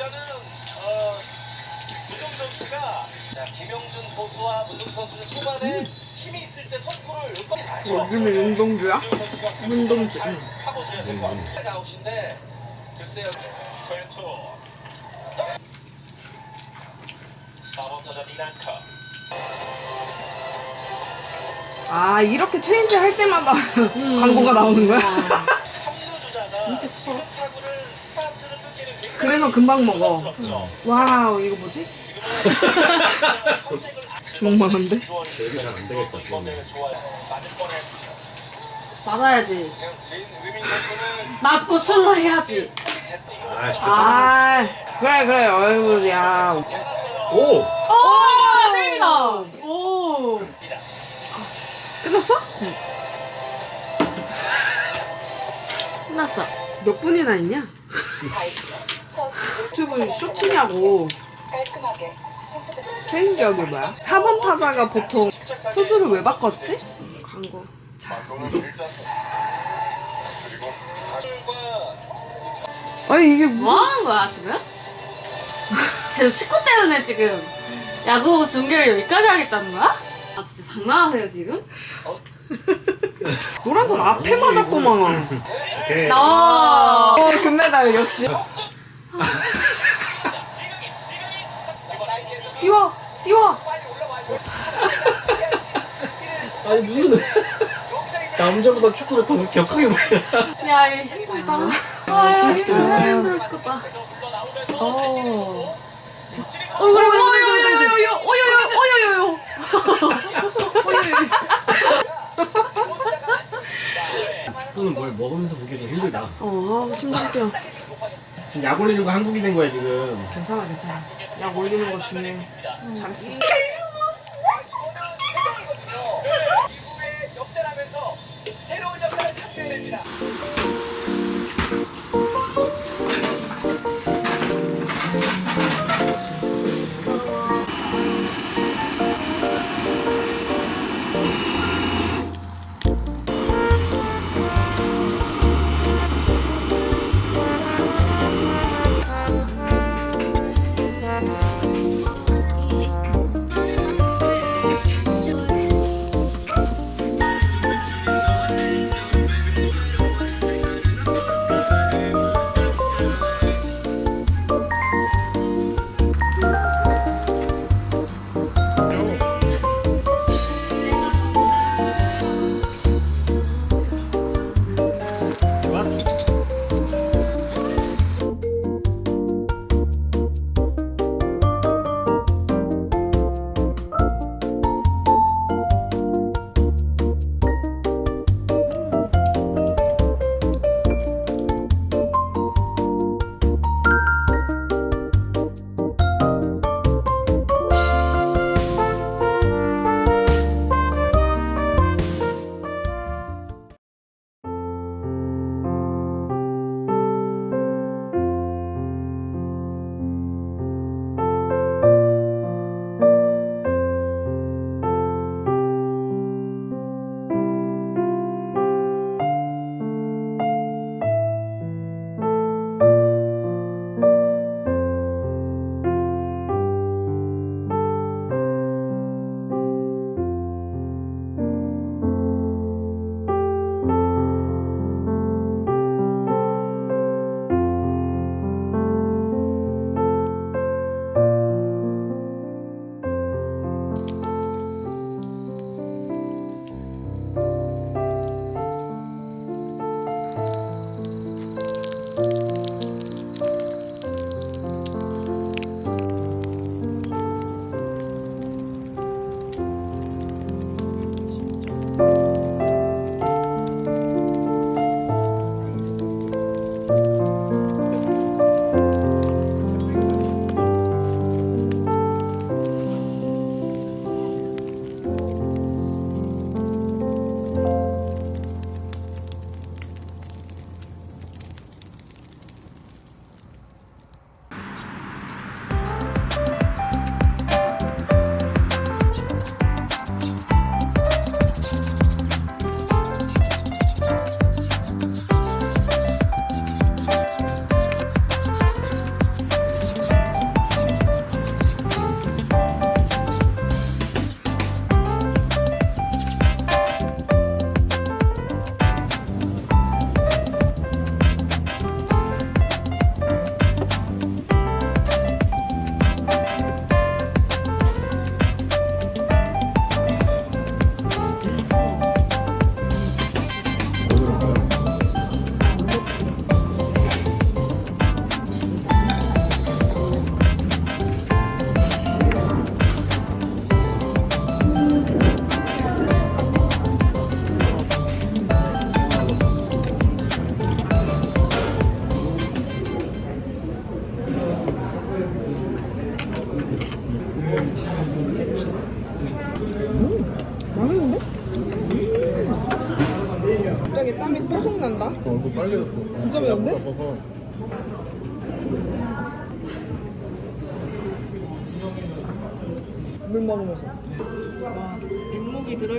일단은 어 문동주 선수가 자 김영준 선수와 문동주 선수는 초반에 힘이 있을 때 가죠. 이름이 윤동주야? 문동주 선수가 그 문동주, 잘 응. 파고들어야 될것 같습니다. 아웃인데 글쎄요. 토요토 4번 타자 미난카 아 이렇게 체인지 할 때마다 광고가 나오는 거야? 합류주자가 타구 그래서 금방 먹어. 부럽죠. 와우 이거 뭐지? 주먹만 한데? 여기는 안 되겠다. 맞아야지. 맞고 출로 해야지. 아. 아 그래 그래 어이구 야 오! 오, 세이비다. 오. 끝났어? 끝났어. 몇 분이나 있냐? 유튜브 쇼츠냐고 깔끔하게 체인지업이 뭐야? 4번 타자가 보통 투수를 왜 바꿨지? 광고 자 아니 이게 뭐 무슨 하는 거야, 지금? 지금 축구 때문에 지금 야구 중계를 여기까지 하겠다는 거야? 아, 진짜 장난하세요, 지금? 노란선 앞에 맞았구만 오케이. 나. 어 금메달 역시 띄워 띄워 아니, 무슨. 남자보다 축구를 더 격하게 보여. 야, 이거 힘들다. 아, 야, 힘들어, 힘들어 죽겠다. 어. 얼굴이 오요요요요, 오요요, 오요요. 축구는 뭘 먹으면서 보기 좀 힘들다. 어 심장 뛰어 지금 약 올리려고 한국이 된 거야, 지금. 괜찮아 괜찮아. 약 올리는 거 중요해 잘했어 매운데? 아파서. 물 먹으면서. 백목이 들어.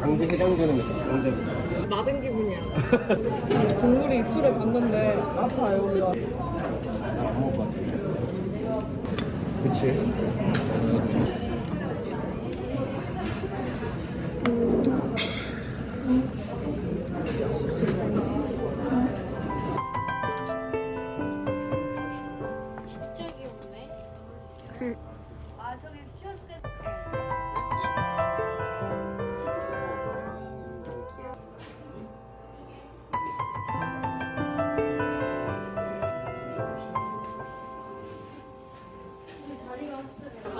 강제 해장되는 느낌. 강제. 맞은 기분이야. 국물이 입술에 닿는데 아파요, 우리가. 안 먹을 것 같아. 그치. 那个四。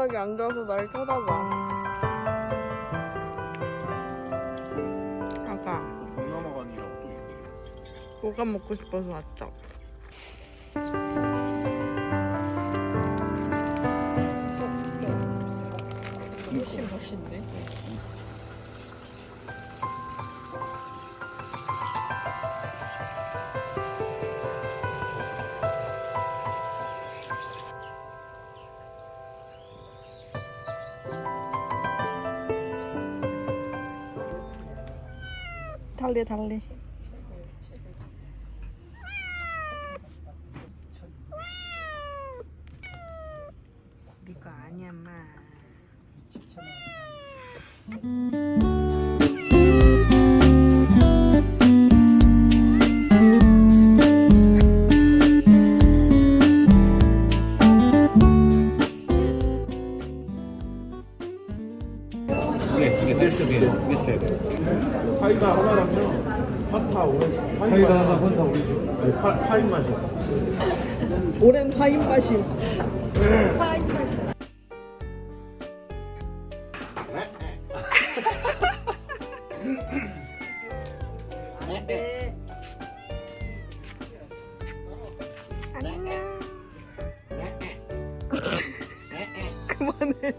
얌전하게 앉아서 날 쳐다봐. 아까 동남아관이라고 또 있대. 뭐가 먹고 싶어서 왔죠. 달리 달리. 파이가 하나 파타 오렌지. 아니 파 파이 맛이야. 오랜 파인 맛이. 그만해.